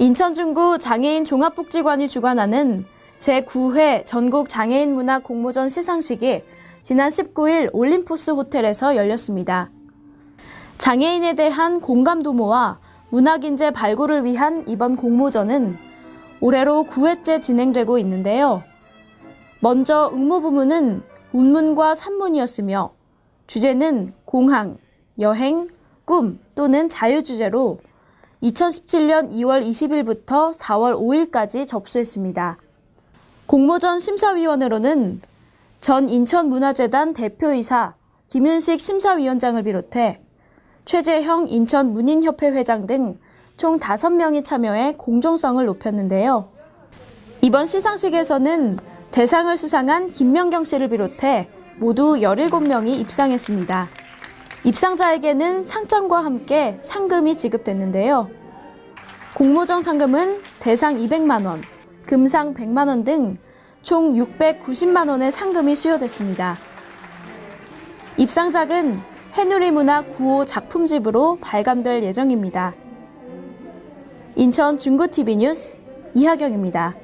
인천중구 장애인 종합복지관이 주관하는 제9회 전국 장애인 문화 공모전 시상식이 지난 19일 올림포스 호텔에서 열렸습니다. 장애인에 대한 공감 도모와 문학인재 발굴을 위한 이번 공모전은 올해로 9회째 진행되고 있는데요. 먼저 응모 부문은 운문과 산문이었으며 주제는 공항, 여행, 꿈 또는 자유 주제로 2017년 2월 20일부터 4월 5일까지 접수했습니다. 공모전 심사위원으로는 전 인천문화재단 대표이사 김윤식 심사위원장을 비롯해 최재형 인천문인협회 회장 등 총 5명이 참여해 공정성을 높였는데요. 이번 시상식에서는 대상을 수상한 김명경 씨를 비롯해 모두 17명이 입상했습니다. 입상자에게는 상장과 함께 상금이 지급됐는데요. 공모전 상금은 대상 200만 원, 금상 100만 원 등 총 690만 원의 상금이 수여됐습니다. 입상작은 해누리 문화 9호 작품집으로 발간될 예정입니다. 인천 중구TV 뉴스 이하경입니다.